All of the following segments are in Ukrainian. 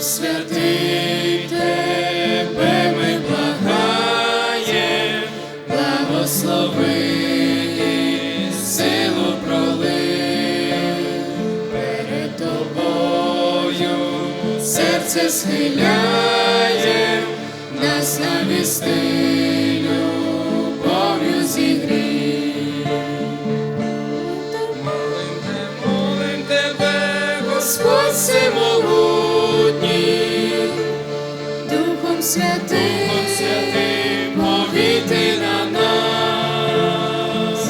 Святий тебе ми благаєм, благослови, силу пролив. Перед тобою, серце схиляє, навісти любов'ю зігрій. Молим тебе, молим тебе, Господь всемогутній, Духом Святим, Духом Святим, повіти на нас.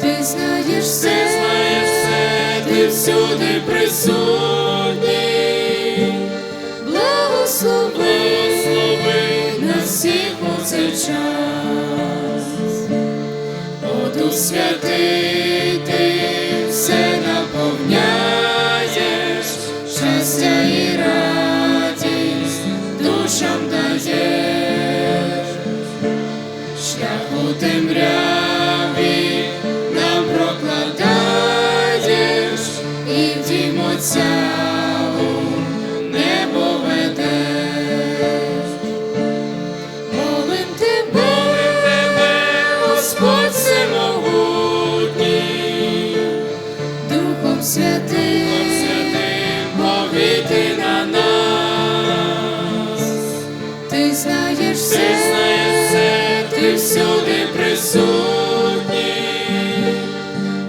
ти знаєш Ти все, знаєш все, ти всюди присутній. Цей час. О, Дух Святий, ти все наповняєш, щастя і радість душам даєш, шлях у всюди присутні,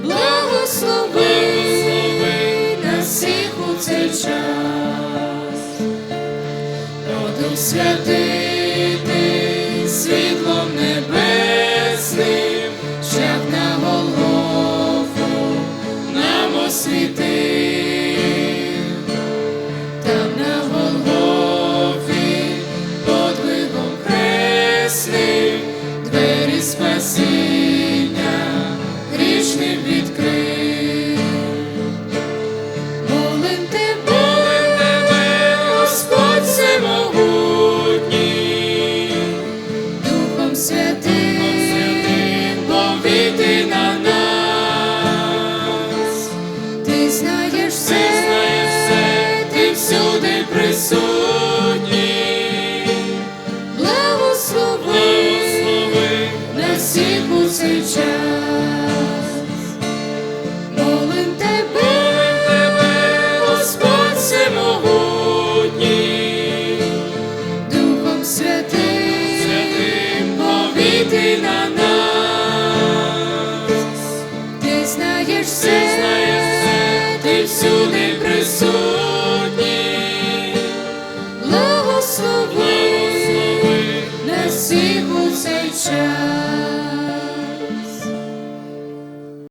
благослови нас всіх у цей час. О, Дух Святий, Christmas ти всюди присутній.